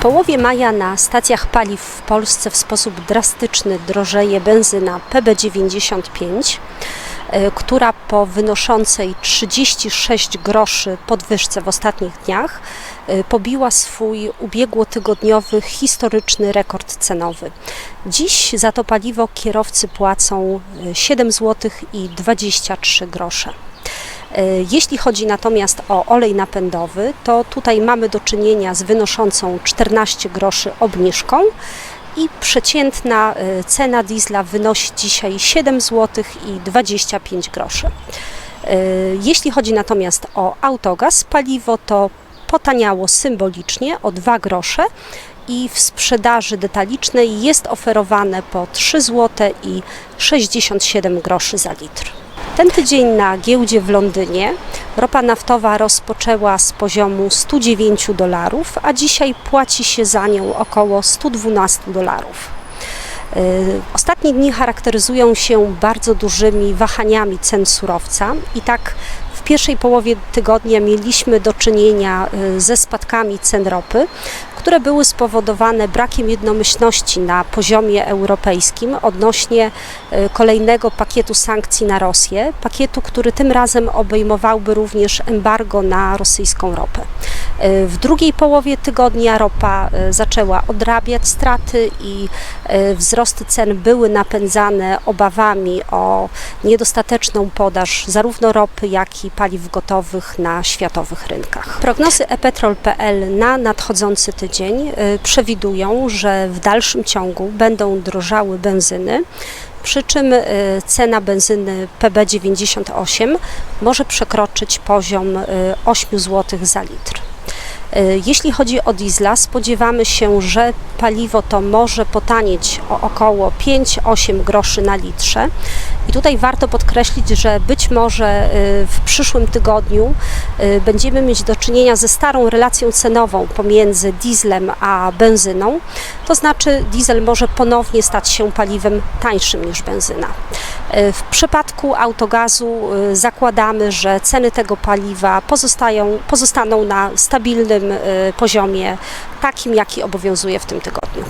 połowie maja na stacjach paliw w Polsce w sposób drastyczny drożeje benzyna PB95, e, która po wynoszącej 36 groszy podwyżce w ostatnich dniach e, pobiła swój ubiegłotygodniowy historyczny rekord cenowy. Dziś za to paliwo kierowcy płacą e, 7 zł i 23 grosze. E, Jeśli chodzi natomiast o olej napędowy, to tutaj mamy do czynienia z wynoszącą 14 groszy obniżką i przeciętna e, cena diesla wynosi dzisiaj 7 zł i 25 groszy. E, Jeśli chodzi natomiast o autogaz, paliwo to potaniało symbolicznie o 2 grosze i w sprzedaży detalicznej jest oferowane po 3 zł i 67 groszy za litr. Ten tydzień na giełdzie w Londynie ropa naftowa rozpoczęła z poziomu 109 dolarów, a dzisiaj płaci się za nią około 112 dolarów. Y, Ostatnie dni charakteryzują się bardzo dużymi wahaniami cen surowca i tak w pierwszej połowie tygodnia mieliśmy do czynienia y, ze spadkami cen ropy, które były spowodowane brakiem jednomyślności na poziomie europejskim odnośnie y, kolejnego pakietu sankcji na Rosję, pakietu, który tym razem obejmowałby również embargo na rosyjską ropę. Y, W drugiej połowie tygodnia ropa y, zaczęła odrabiać straty i y, wzrosty cen były napędzane obawami o niedostateczną podaż zarówno ropy, jak i paliw gotowych na światowych rynkach. Prognozy epetrol.pl na nadchodzący tydzień przewidują, że w dalszym ciągu będą drożały benzyny, przy czym cena benzyny PB98 może przekroczyć poziom y, 8 zł za litr. Y, Jeśli chodzi o diesla, spodziewamy się, że paliwo to może potanieć o około 5-8 groszy na litrze. I tutaj warto podkreślić, że być może y, w przyszłym tygodniu y, będziemy mieć do czynienia ze starą relacją cenową pomiędzy dieslem a benzyną. To znaczy diesel może ponownie stać się paliwem tańszym niż benzyna. Y, W przypadku autogazu y, zakładamy, że ceny tego paliwa pozostają, pozostaną na stabilnym y, poziomie, takim jaki obowiązuje w tym tygodniu.